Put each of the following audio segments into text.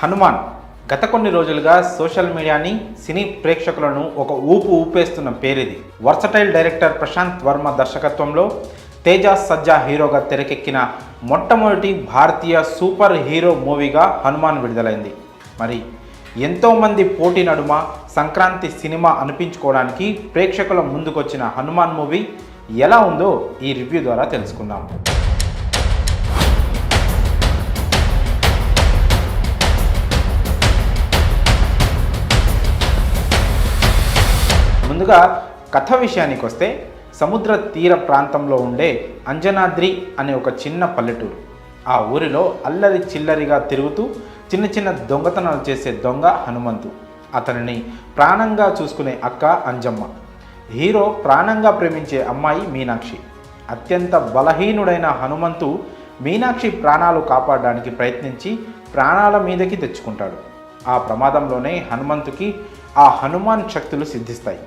హనుమాన్ గత కొన్ని రోజులుగా సోషల్ మీడియాని సినీ ప్రేక్షకులను ఒక ఊపు ఊపేస్తున్న పేరిది. వర్సటైల్ డైరెక్టర్ ప్రశాంత్ వర్మ దర్శకత్వంలో తేజ సజ్జా హీరోగా తెరకెక్కిన మొట్టమొదటి భారతీయ సూపర్ హీరో మూవీగా హనుమాన్ విడుదలైంది. మరి ఎంతోమంది పోటీ నడుమ సంక్రాంతి సినిమా అనిపించుకోవడానికి ప్రేక్షకుల ముందుకొచ్చిన హనుమాన్ మూవీ ఎలా ఉందో ఈ రివ్యూ ద్వారా తెలుసుకుందాం. ముందుగా కథ విషయానికి వస్తే సముద్ర తీర ప్రాంతంలో ఉండే అంజనాద్రి అనే ఒక చిన్న పల్లెటూరు. ఆ ఊరిలో అల్లరి చిల్లరిగా తిరుగుతూ చిన్న చిన్న దొంగతనాలు చేసే దొంగ హనుమంతు. అతనిని ప్రాణంగా చూసుకునే అక్క అంజమ్మ. హీరో ప్రాణంగా ప్రేమించే అమ్మాయి మీనాక్షి. అత్యంత బలహీనుడైన హనుమంతు మీనాక్షి ప్రాణాలు కాపాడడానికి ప్రయత్నించి ప్రాణాల మీదకి తెచ్చుకుంటాడు. ఆ ప్రమాదంలోనే హనుమంతుకి ఆ హనుమాన్ శక్తులు సిద్ధిస్తాయి.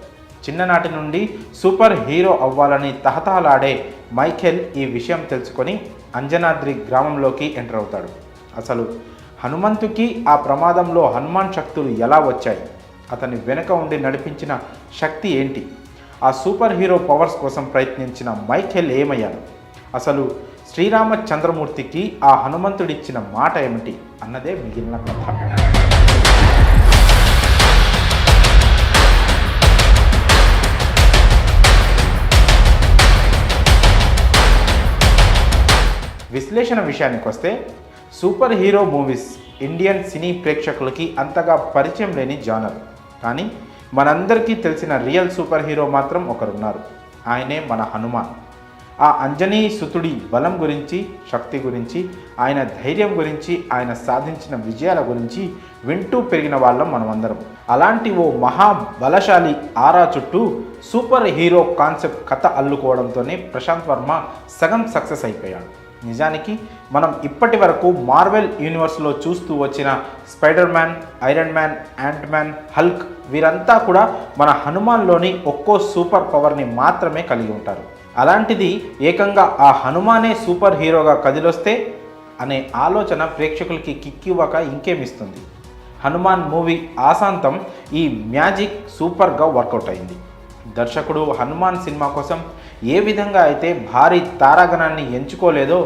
చిన్ననాటి నుండి సూపర్ హీరో అవ్వాలని తహతహలాడే మైఖేల్ ఈ విషయం తెలుసుకొని అంజనాద్రి గ్రామంలోకి ఎంటర్ అవుతాడు. అసలు హనుమంతుకి ఆ ప్రమాదంలో హనుమాన్ శక్తులు ఎలా వచ్చాయి? అతని వెనుక ఉండి నడిపించిన శక్తి ఏంటి? ఆ సూపర్ హీరో పవర్స్ కోసం ప్రయత్నించిన మైఖేల్ ఏమయ్యాడు? అసలు శ్రీరామచంద్రమూర్తికి ఆ హనుమంతుడిచ్చిన మాట ఏమిటి? అన్నదే మిగిలిన కథ. విశ్లేషణ విషయానికి వస్తే super hero movies Indian cine ప్రేక్షకులకి అంతగా పరిచయం లేని జానర్. కానీ మనందరికీ తెలిసిన రియల్ సూపర్ హీరో మాత్రం ఒకరున్నారు. ఆయనే మన హనుమాన్. ఆ అంజనీ సుతుడి బలం గురించి శక్తి గురించి ఆయన ధైర్యం గురించి ఆయన సాధించిన విజయాల గురించి వింటూ పెరిగిన వాళ్ళం మనమందరం. అలాంటి ఓ మహా బలశాలి ఆరా చుట్టూ సూపర్ హీరో కాన్సెప్ట్ కథ అల్లుకోవడంతోనే ప్రశాంత్ వర్మ సగం సక్సెస్ అయిపోయాడు. నిజానికి మనం ఇప్పటి వరకు మార్వెల్ యూనివర్స్లో చూస్తూ వచ్చిన Spider Man Iron Man Ant Man Hulk వీరంతా కూడా మన హనుమాన్లోని ఒక్కో సూపర్ పవర్ని మాత్రమే కలిగి ఉంటారు. అలాంటిది ఏకంగా ఆ హనుమానే సూపర్ హీరోగా కదిలొస్తే అనే ఆలోచన ప్రేక్షకులకి కిక్కివ్వక ఇంకేమిస్తుంది? హనుమాన్ మూవీ ఆశాంతం ఈ మ్యాజిక్ సూపర్గా వర్కౌట్ అయింది. దర్శకుడు హనుమాన్ సినిమా కోసం ఏ విధంగా అయితే భారీ తారాగణాన్ని ఎంచుకోలేదో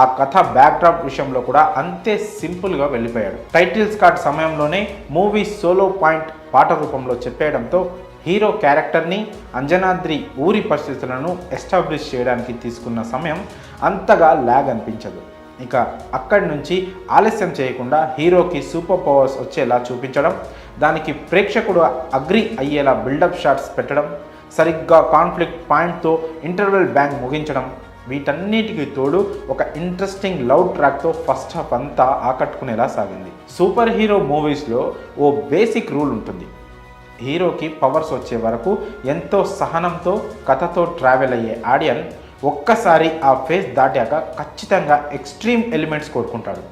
ఆ కథ బ్యాక్డ్రాప్ విషయంలో కూడా అంతే సింపుల్గా వెళ్ళిపోయాడు. టైటిల్స్ కార్డ్ సమయంలోనే మూవీ సోలో పాయింట్ పాట రూపంలో చెప్పేయడంతో హీరో క్యారెక్టర్ని అంజనాద్రి ఊరి పరిస్థితులను ఎస్టాబ్లిష్ చేయడానికి తీసుకున్న సమయం అంతగా ల్యాగ్ అనిపించదు. ఇక అక్కడి నుంచి ఆలస్యం చేయకుండా హీరోకి సూపర్ పవర్స్ వచ్చేలా చూపించడం దానికి ప్రేక్షకుడు అగ్రి అయ్యేలా బిల్డప్ షాట్స్ పెట్టడం సరిగ్గా కాన్ఫ్లిక్ట్ పాయింట్తో ఇంటర్వెల్ బ్యాంక్ ముగించడం. వీటన్నిటికి తోడు ఒక ఇంట్రెస్టింగ్ లవ్ ట్రాక్తో ఫస్ట్ హాఫ్ అంతా ఆకట్టుకునేలా సాగింది. సూపర్ హీరో మూవీస్లో ఓ బేసిక్ రూల్ ఉంటుంది. హీరోకి పవర్స్ వచ్చే వరకు ఎంతో సహనంతో కథతో ట్రావెల్ అయ్యే ఆడియన్ ఒక్కసారి ఆ ఫేజ్ దాటాక ఖచ్చితంగా ఎక్స్ట్రీమ్ ఎలిమెంట్స్ కోరుకుంటాడు.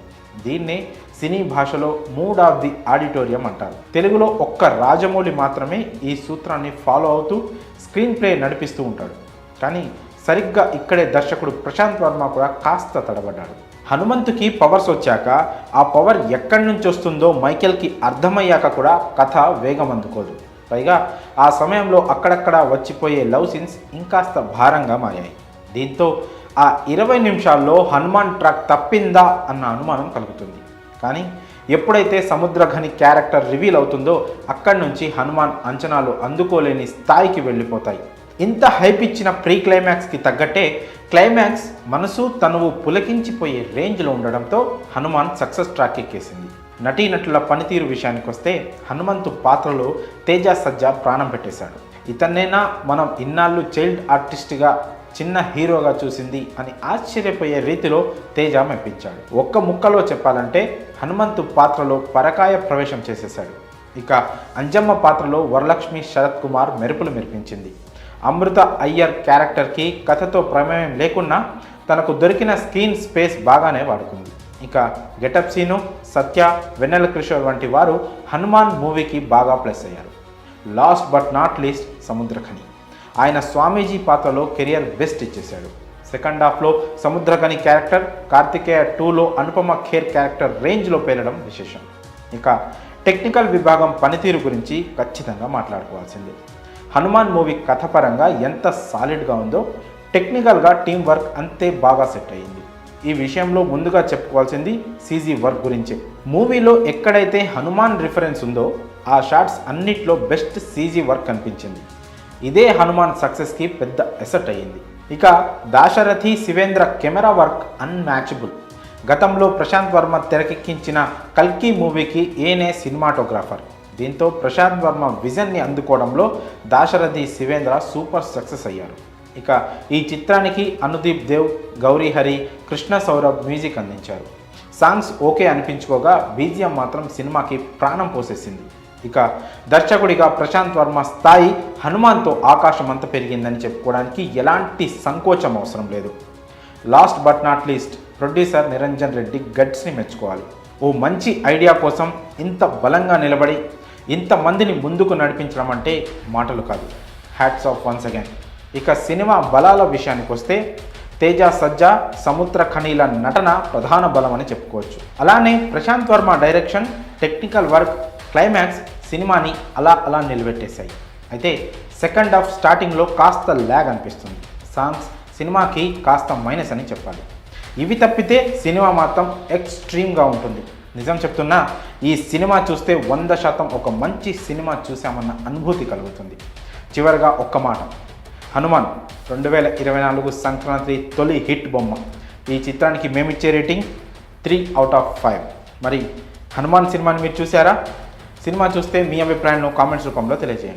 దీన్నే సినీ భాషలో మూడ్ ఆఫ్ ది ఆడిటోరియం అంటారు. తెలుగులో ఒక్క రాజమౌళి మాత్రమే ఈ సూత్రాన్ని ఫాలో అవుతూ స్క్రీన్ ప్లే నడిపిస్తూ ఉంటాడు. కానీ సరిగ్గా ఇక్కడే దర్శకుడు ప్రశాంత్ వర్మ కూడా కాస్త తడబడ్డాడు. హనుమంతుకి పవర్స్ వచ్చాక ఆ పవర్ ఎక్కడి నుంచి వస్తుందో మైకేల్కి అర్థమయ్యాక కూడా కథ వేగం అందుకోదు. పైగా ఆ సమయంలో అక్కడక్కడ వచ్చిపోయే లవ్ సీన్స్ ఇంకాస్త భారంగా మారాయి. దీంతో ఆ ఇరవై నిమిషాల్లో హనుమాన్ ట్రాక్ తప్పిందా అన్న అనుమానం కలుగుతుంది. కానీ ఎప్పుడైతే సముద్రఘని క్యారెక్టర్ రివీల్ అవుతుందో అక్కడి నుంచి హనుమాన్ అంచనాలు అందుకోలేని స్థాయికి వెళ్ళిపోతాయి. ఇంత హైప్ ఇచ్చిన ప్రీ క్లైమాక్స్కి తగ్గట్టే క్లైమాక్స్ మనసు తనువు పులకించిపోయే రేంజ్లో ఉండడంతో హనుమాన్ సక్సెస్ ట్రాక్ ఎక్కేసింది. నటీనటుల పనితీరు విషయానికి వస్తే హనుమంతు పాత్రలో తేజ సజ్జా ప్రాణం పెట్టేశాడు. ఇతన్నేనా మనం ఇన్నాళ్ళు చైల్డ్ ఆర్టిస్ట్గా చిన్న హీరోగా చూసింది అని ఆశ్చర్యపోయే రీతిలో తేజ మెప్పించాడు. ఒక్క ముక్కలో చెప్పాలంటే హనుమంతు పాత్రలో పరకాయ ప్రవేశం చేసేశాడు. ఇక అంజమ్మ పాత్రలో వరలక్ష్మి శరత్ కుమార్ మెరుపులు మెరిపించింది. అమృత అయ్యర్ క్యారెక్టర్కి కథతో ప్రమేయం లేకున్నా తనకు దొరికిన స్క్రీన్ స్పేస్ బాగానే వాడుకుంది. ఇక గెటప్ సీను సత్య వెన్నెల కిషోర్ వంటి వారు హనుమాన్ మూవీకి బాగా ప్లస్ అయ్యారు. Last but not least Samuthirakani ఆయన స్వామీజీ పాత్రలో కెరియర్ బెస్ట్ ఇచ్చేశాడు. సెకండ్ హాఫ్లో సముద్రకని క్యారెక్టర్ కార్తికేయ టూలో అనుపమ ఖేర్ క్యారెక్టర్ రేంజ్లో పేరడం విశేషం. ఇక టెక్నికల్ విభాగం పనితీరు గురించి ఖచ్చితంగా మాట్లాడుకోవాల్సిందే. హనుమాన్ మూవీ కథపరంగా ఎంత సాలిడ్గా ఉందో టెక్నికల్గా టీం వర్క్ అంతే బాగా సెట్ అయ్యింది. ఈ విషయంలో ముందుగా చెప్పుకోవాల్సింది సీజీ వర్క్ గురించే. మూవీలో ఎక్కడైతే హనుమాన్ రిఫరెన్స్ ఉందో ఆ షాట్స్ అన్నిట్లో బెస్ట్ సీజీ వర్క్ అనిపించింది. ఇదే హనుమాన్ సక్సెస్కి పెద్ద ఎసెట్ అయ్యింది. ఇక Dasaradhi Shivendra camera work unmatchable గతంలో ప్రశాంత్ వర్మ తెరకెక్కించిన కల్కి మూవీకి ఏనే సినిమాటోగ్రాఫర్. దీంతో ప్రశాంత్ వర్మ విజన్ని అందుకోవడంలో దాశరథి శివేంద్ర సూపర్ సక్సెస్ అయ్యారు. ఇక ఈ చిత్రానికి అనుదీప్ దేవ్ గౌరీ హరి కృష్ణ సౌరభ్ మ్యూజిక్ అందించారు. సాంగ్స్ ఓకే అనిపించుకోగా బీజిఎం మాత్రం సినిమాకి ప్రాణం పోసేసింది. ఇక దర్శకుడిగా ప్రశాంత్ వర్మ స్థాయి హనుమాన్తో ఆకాశం అంత పెరిగిందని చెప్పుకోవడానికి ఎలాంటి సంకోచం అవసరం లేదు. Last but not least producer Niranjan Reddy గట్స్ని మెచ్చుకోవాలి. ఓ మంచి ఐడియా కోసం ఇంత బలంగా నిలబడి ఇంతమందిని ముందుకు నడిపించడం అంటే మాటలు కాదు. Hats off once again. ఇక సినిమా బలాల విషయానికి వస్తే తేజ సజ్జా సముద్ర ఖనీల నటన ప్రధాన బలం అని చెప్పుకోవచ్చు. అలానే Prashanth Varma direction technical work climax సినిమాని అలా అలా నిలబెట్టేశాయి. అయితే సెకండ్ హాఫ్ స్టార్టింగ్లో కాస్త ల్యాగ్ అనిపిస్తుంది. సాంగ్స్ సినిమాకి కాస్త మైనస్ అని చెప్పాలి. ఇవి తప్పితే సినిమా మాత్రం ఎక్స్ట్రీమ్గా ఉంటుంది. నిజం చెప్తున్నా ఈ సినిమా చూస్తే వంద శాతం ఒక మంచి సినిమా చూసామన్న అనుభూతి కలుగుతుంది. చివరగా ఒక్క మాట. హనుమాన్ రెండు వేల ఇరవై నాలుగు సంక్రాంతి తొలి హిట్ బొమ్మ. ఈ చిత్రానికి మేమిచ్చే rating three out of five. మరి హనుమాన్ సినిమాని మీరు చూసారా సినిమా చూస్తే మీ అభిప్రాయాలను కామెంట్స్ రూపంలో తెలియజేయండి.